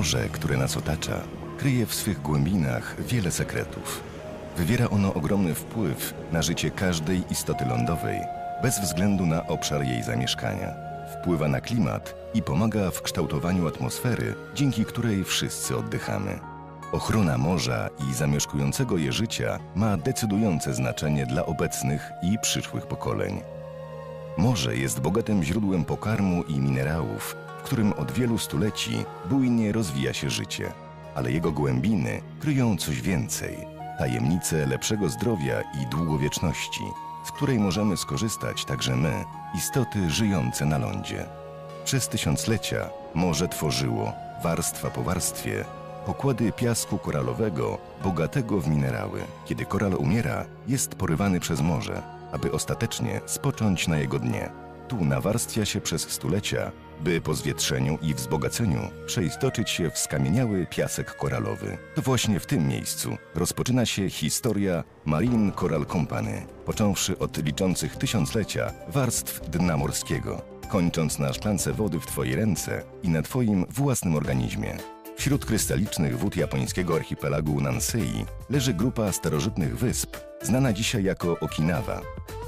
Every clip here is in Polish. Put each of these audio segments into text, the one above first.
Morze, które nas otacza, kryje w swych głębinach wiele sekretów. Wywiera ono ogromny wpływ na życie każdej istoty lądowej, bez względu na obszar jej zamieszkania. Wpływa na klimat i pomaga w kształtowaniu atmosfery, dzięki której wszyscy oddychamy. Ochrona morza i zamieszkującego je życia ma decydujące znaczenie dla obecnych i przyszłych pokoleń. Morze jest bogatym źródłem pokarmu i minerałów, w którym od wielu stuleci bujnie rozwija się życie. Ale jego głębiny kryją coś więcej tajemnice lepszego zdrowia i długowieczności, z której możemy skorzystać także my, istoty żyjące na lądzie. Przez tysiąclecia morze tworzyło, warstwa po warstwie, pokłady piasku koralowego, bogatego w minerały. Kiedy koral umiera, jest porywany przez morze, aby ostatecznie spocząć na jego dnie. Tu nawarstwia się przez stulecia, by po zwietrzeniu i wzbogaceniu przeistoczyć się w skamieniały piasek koralowy. To właśnie w tym miejscu rozpoczyna się historia Marine Coral Company, począwszy od liczących tysiąclecia warstw dna morskiego, kończąc na szklance wody w Twojej ręce i na Twoim własnym organizmie. Wśród krystalicznych wód japońskiego archipelagu Nansei leży grupa starożytnych wysp, znana dzisiaj jako Okinawa.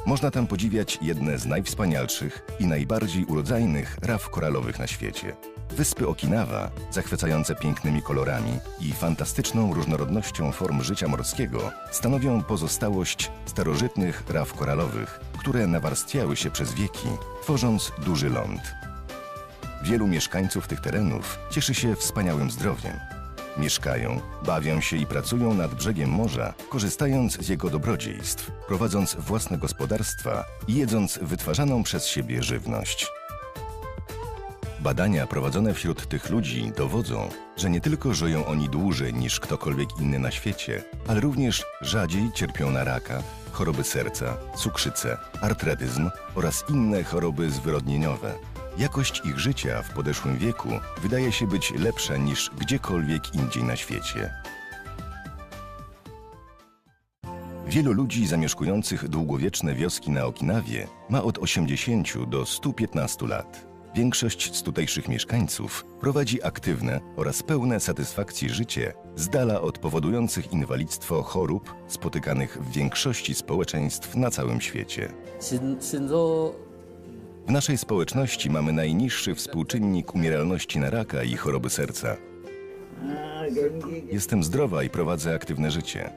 Można tam podziwiać jedne z najwspanialszych i najbardziej urodzajnych raf koralowych na świecie. Wyspy Okinawa, zachwycające pięknymi kolorami i fantastyczną różnorodnością form życia morskiego, stanowią pozostałość starożytnych raf koralowych, które nawarstwiały się przez wieki, tworząc duży ląd. Wielu mieszkańców tych terenów cieszy się wspaniałym zdrowiem. Mieszkają, bawią się i pracują nad brzegiem morza, korzystając z jego dobrodziejstw, prowadząc własne gospodarstwa i jedząc wytwarzaną przez siebie żywność. Badania prowadzone wśród tych ludzi dowodzą, że nie tylko żyją oni dłużej niż ktokolwiek inny na świecie, ale również rzadziej cierpią na raka, choroby serca, cukrzycę, artretyzm oraz inne choroby zwyrodnieniowe. Jakość ich życia w podeszłym wieku wydaje się być lepsza niż gdziekolwiek indziej na świecie. Wielu ludzi zamieszkujących długowieczne wioski na Okinawie ma od 80 do 115 lat. Większość z tutejszych mieszkańców prowadzi aktywne oraz pełne satysfakcji życie z dala od powodujących inwalidztwo chorób spotykanych w większości społeczeństw na całym świecie. W naszej społeczności mamy najniższy współczynnik umieralności na raka i choroby serca. Jestem zdrowa i prowadzę aktywne życie.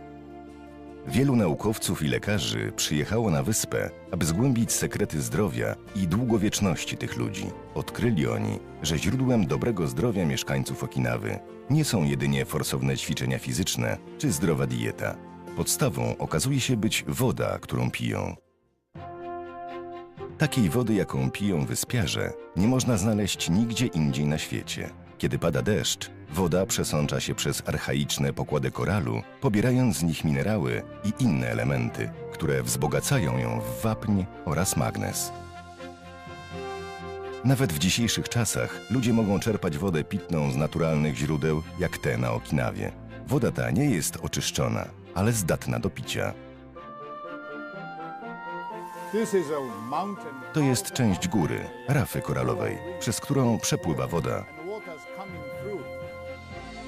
Wielu naukowców i lekarzy przyjechało na wyspę, aby zgłębić sekrety zdrowia i długowieczności tych ludzi. Odkryli oni, że źródłem dobrego zdrowia mieszkańców Okinawy nie są jedynie forsowne ćwiczenia fizyczne czy zdrowa dieta. Podstawą okazuje się być woda, którą piją. Takiej wody, jaką piją wyspiarze, nie można znaleźć nigdzie indziej na świecie. Kiedy pada deszcz, woda przesącza się przez archaiczne pokłady koralu, pobierając z nich minerały i inne elementy, które wzbogacają ją w wapń oraz magnez. Nawet w dzisiejszych czasach ludzie mogą czerpać wodę pitną z naturalnych źródeł, jak te na Okinawie. Woda ta nie jest oczyszczona, ale zdatna do picia. To jest część góry, rafy koralowej, przez którą przepływa woda.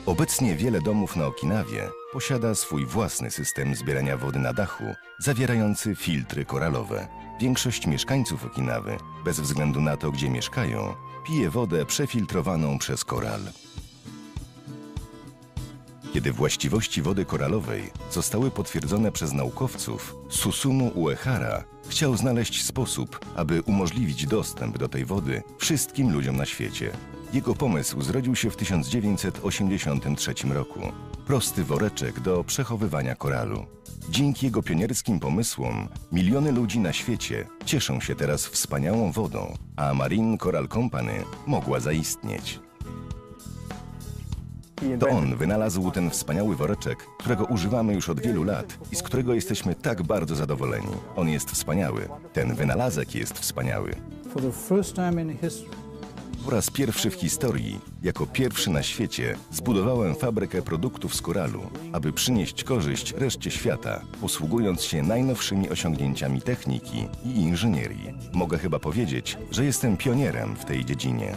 Obecnie wiele domów na Okinawie posiada swój własny system zbierania wody na dachu, zawierający filtry koralowe. Większość mieszkańców Okinawy, bez względu na to, gdzie mieszkają, pije wodę przefiltrowaną przez koral. Kiedy właściwości wody koralowej zostały potwierdzone przez naukowców, Susumu Uehara chciał znaleźć sposób, aby umożliwić dostęp do tej wody wszystkim ludziom na świecie. Jego pomysł zrodził się w 1983 roku. Prosty woreczek do przechowywania koralu. Dzięki jego pionierskim pomysłom miliony ludzi na świecie cieszą się teraz wspaniałą wodą, a Marine Coral Company mogła zaistnieć. To on wynalazł ten wspaniały woreczek, którego używamy już od wielu lat i z którego jesteśmy tak bardzo zadowoleni. On jest wspaniały. Ten wynalazek jest wspaniały. Po raz pierwszy w historii, jako pierwszy na świecie, zbudowałem fabrykę produktów z koralu, aby przynieść korzyść reszcie świata, posługując się najnowszymi osiągnięciami techniki i inżynierii. Mogę chyba powiedzieć, że jestem pionierem w tej dziedzinie.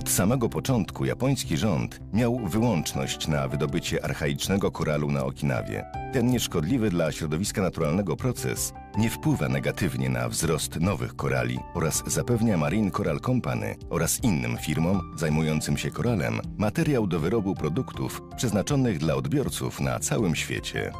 Od samego początku japoński rząd miał wyłączność na wydobycie archaicznego koralu na Okinawie. Ten nieszkodliwy dla środowiska naturalnego proces nie wpływa negatywnie na wzrost nowych korali oraz zapewnia Marine Coral Company oraz innym firmom zajmującym się koralem materiał do wyrobu produktów przeznaczonych dla odbiorców na całym świecie.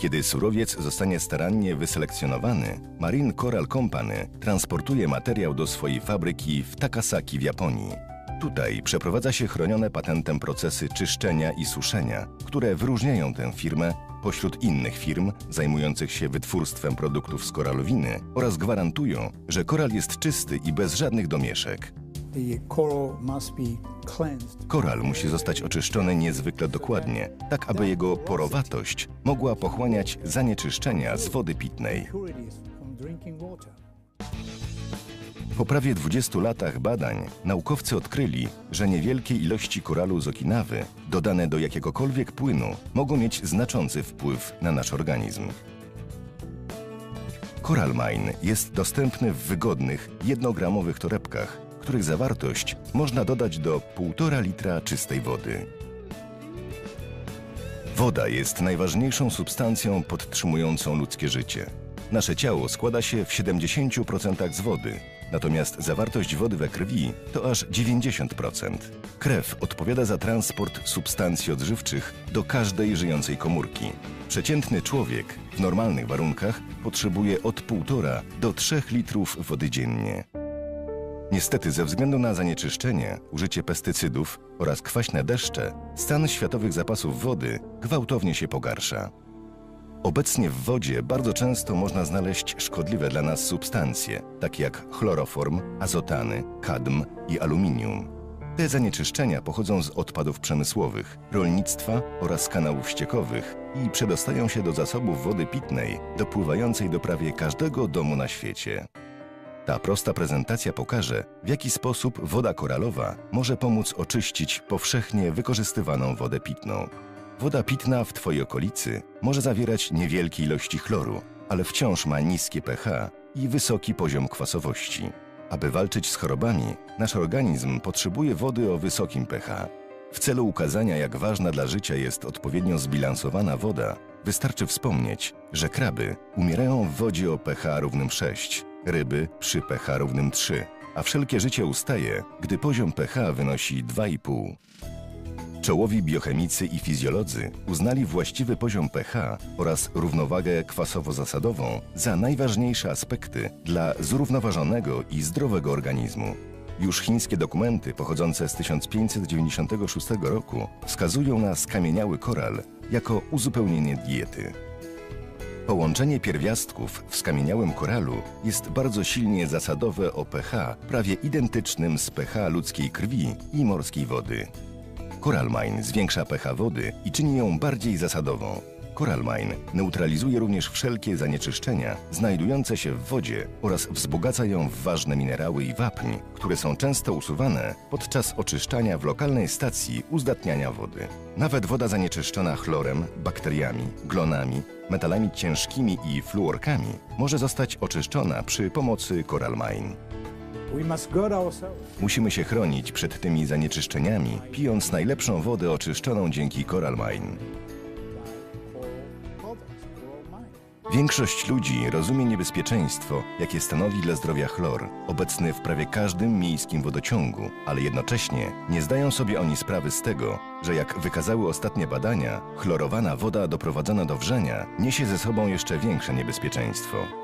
Kiedy surowiec zostanie starannie wyselekcjonowany, Marine Coral Company transportuje materiał do swojej fabryki w Takasaki w Japonii. Tutaj przeprowadza się chronione patentem procesy czyszczenia i suszenia, które wyróżniają tę firmę pośród innych firm zajmujących się wytwórstwem produktów z koralowiny oraz gwarantują, że koral jest czysty i bez żadnych domieszek. Koral musi zostać oczyszczony niezwykle dokładnie, tak aby jego porowatość mogła pochłaniać zanieczyszczenia z wody pitnej. Po prawie 20 latach badań naukowcy odkryli, że niewielkie ilości koralu z Okinawy dodane do jakiegokolwiek płynu mogą mieć znaczący wpływ na nasz organizm. Coral Mine jest dostępny w wygodnych, jednogramowych torebkach, których zawartość można dodać do 1,5 litra czystej wody. Woda jest najważniejszą substancją podtrzymującą ludzkie życie. Nasze ciało składa się w 70% z wody, natomiast zawartość wody we krwi to aż 90%. Krew odpowiada za transport substancji odżywczych do każdej żyjącej komórki. Przeciętny człowiek w normalnych warunkach potrzebuje od 1,5 do 3 litrów wody dziennie. Niestety, ze względu na zanieczyszczenie, użycie pestycydów oraz kwaśne deszcze, stan światowych zapasów wody gwałtownie się pogarsza. Obecnie w wodzie bardzo często można znaleźć szkodliwe dla nas substancje, takie jak chloroform, azotany, kadm i aluminium. Te zanieczyszczenia pochodzą z odpadów przemysłowych, rolnictwa oraz kanałów ściekowych i przedostają się do zasobów wody pitnej, dopływającej do prawie każdego domu na świecie. Ta prosta prezentacja pokaże, w jaki sposób woda koralowa może pomóc oczyścić powszechnie wykorzystywaną wodę pitną. Woda pitna w Twojej okolicy może zawierać niewielkie ilości chloru, ale wciąż ma niskie pH i wysoki poziom kwasowości. Aby walczyć z chorobami, nasz organizm potrzebuje wody o wysokim pH. W celu ukazania, jak ważna dla życia jest odpowiednio zbilansowana woda, wystarczy wspomnieć, że kraby umierają w wodzie o pH równym 6, ryby przy pH równym 3, a wszelkie życie ustaje, gdy poziom pH wynosi 2,5. Czołowi biochemicy i fizjolodzy uznali właściwy poziom pH oraz równowagę kwasowo-zasadową za najważniejsze aspekty dla zrównoważonego i zdrowego organizmu. Już chińskie dokumenty pochodzące z 1596 roku wskazują na skamieniały koral jako uzupełnienie diety. Połączenie pierwiastków w skamieniałym koralu jest bardzo silnie zasadowe o pH prawie identycznym z pH ludzkiej krwi i morskiej wody. Coralmine zwiększa pH wody i czyni ją bardziej zasadową. Coralmine neutralizuje również wszelkie zanieczyszczenia znajdujące się w wodzie oraz wzbogaca ją w ważne minerały i wapń, które są często usuwane podczas oczyszczania w lokalnej stacji uzdatniania wody. Nawet woda zanieczyszczona chlorem, bakteriami, glonami, metalami ciężkimi i fluorkami może zostać oczyszczona przy pomocy Coralmine. Musimy się chronić przed tymi zanieczyszczeniami, pijąc najlepszą wodę oczyszczoną dzięki coral mine. Większość ludzi rozumie niebezpieczeństwo, jakie stanowi dla zdrowia chlor, obecny w prawie każdym miejskim wodociągu, ale jednocześnie nie zdają sobie oni sprawy z tego, że jak wykazały ostatnie badania, chlorowana woda doprowadzona do wrzenia niesie ze sobą jeszcze większe niebezpieczeństwo.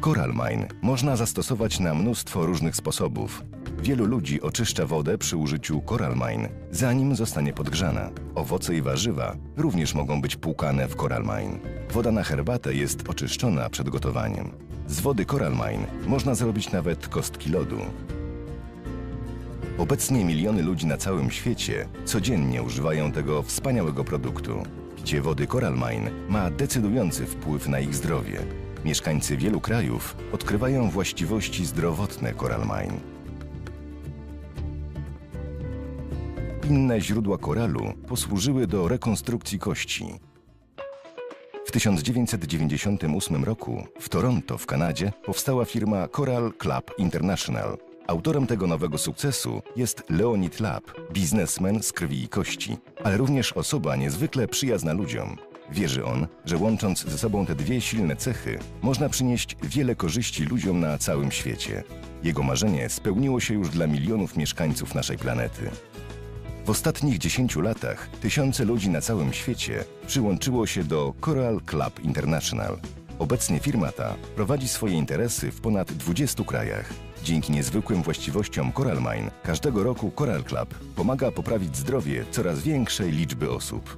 Coralmine można zastosować na mnóstwo różnych sposobów. Wielu ludzi oczyszcza wodę przy użyciu Coralmine, zanim zostanie podgrzana. Owoce i warzywa również mogą być płukane w Coralmine. Woda na herbatę jest oczyszczona przed gotowaniem. Z wody Coralmine można zrobić nawet kostki lodu. Obecnie miliony ludzi na całym świecie codziennie używają tego wspaniałego produktu. Picie wody Coralmine ma decydujący wpływ na ich zdrowie. Mieszkańcy wielu krajów odkrywają właściwości zdrowotne Coralmine. Inne źródła koralu posłużyły do rekonstrukcji kości. W 1998 roku w Toronto w Kanadzie powstała firma Coral Club International. Autorem tego nowego sukcesu jest Leonid Lab, biznesmen z krwi i kości, ale również osoba niezwykle przyjazna ludziom. Wierzy on, że łącząc ze sobą te dwie silne cechy, można przynieść wiele korzyści ludziom na całym świecie. Jego marzenie spełniło się już dla milionów mieszkańców naszej planety. W ostatnich 10 latach tysiące ludzi na całym świecie przyłączyło się do Coral Club International. Obecnie firma ta prowadzi swoje interesy w ponad 20 krajach. Dzięki niezwykłym właściwościom Coral Mine każdego roku Coral Club pomaga poprawić zdrowie coraz większej liczby osób.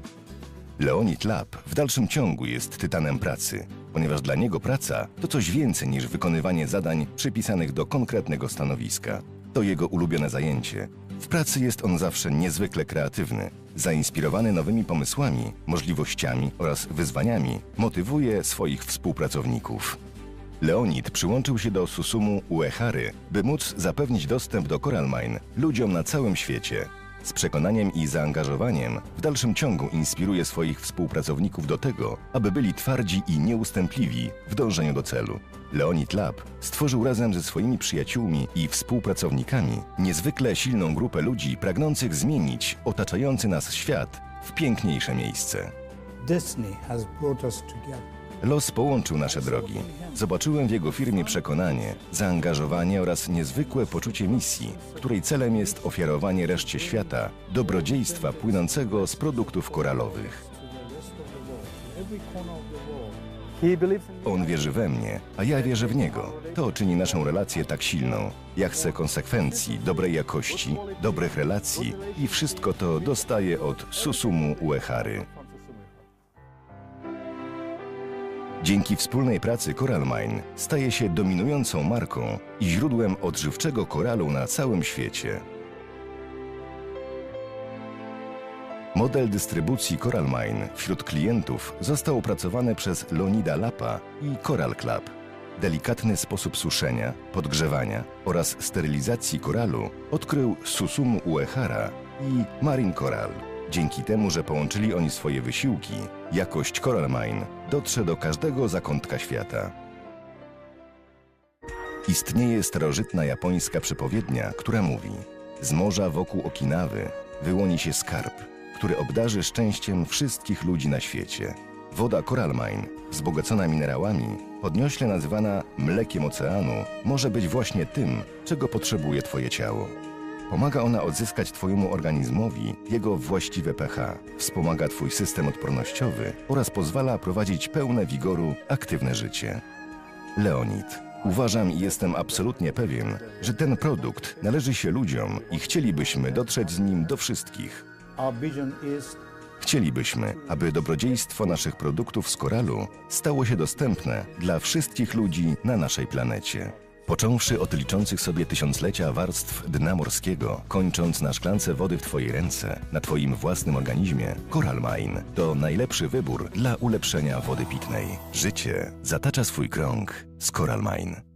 Leonid Lab w dalszym ciągu jest tytanem pracy, ponieważ dla niego praca to coś więcej niż wykonywanie zadań przypisanych do konkretnego stanowiska. To jego ulubione zajęcie. W pracy jest on zawsze niezwykle kreatywny. Zainspirowany nowymi pomysłami, możliwościami oraz wyzwaniami, motywuje swoich współpracowników. Leonid przyłączył się do Susumu Uehary, by móc zapewnić dostęp do Coral Mine ludziom na całym świecie. Z przekonaniem i zaangażowaniem w dalszym ciągu inspiruje swoich współpracowników do tego, aby byli twardzi i nieustępliwi w dążeniu do celu. Leonid Lab stworzył razem ze swoimi przyjaciółmi i współpracownikami niezwykle silną grupę ludzi pragnących zmienić otaczający nas świat w piękniejsze miejsce. Destiny has brought us together. Los połączył nasze drogi. Zobaczyłem w jego firmie przekonanie, zaangażowanie oraz niezwykłe poczucie misji, której celem jest ofiarowanie reszcie świata dobrodziejstwa płynącego z produktów koralowych. On wierzy we mnie, a ja wierzę w niego. To czyni naszą relację tak silną. Ja chcę konsekwencji, dobrej jakości, dobrych relacji i wszystko to dostaję od Susumu Uehary. Dzięki wspólnej pracy Coral Mine staje się dominującą marką i źródłem odżywczego koralu na całym świecie. Model dystrybucji Coral Mine wśród klientów został opracowany przez Leonida Lapa i Coral Club. Delikatny sposób suszenia, podgrzewania oraz sterylizacji koralu odkrył Susumu Uehara i Marine Coral. Dzięki temu, że połączyli oni swoje wysiłki, jakość Coral Mine dotrze do każdego zakątka świata. Istnieje starożytna japońska przepowiednia, która mówi: Z morza wokół Okinawy wyłoni się skarb, który obdarzy szczęściem wszystkich ludzi na świecie. Woda Coral Mine, wzbogacona minerałami, podniośle nazywana mlekiem oceanu, może być właśnie tym, czego potrzebuje Twoje ciało. Pomaga ona odzyskać Twojemu organizmowi jego właściwe pH, wspomaga Twój system odpornościowy oraz pozwala prowadzić pełne wigoru, aktywne życie. Leonid. Uważam i jestem absolutnie pewien, że ten produkt należy się ludziom i chcielibyśmy dotrzeć z nim do wszystkich. Chcielibyśmy, aby dobrodziejstwo naszych produktów z koralu stało się dostępne dla wszystkich ludzi na naszej planecie. Począwszy od liczących sobie tysiąclecia warstw dna morskiego, kończąc na szklance wody w Twojej ręce, na Twoim własnym organizmie, Coral Mine to najlepszy wybór dla ulepszenia wody pitnej. Życie zatacza swój krąg z Coral Mine.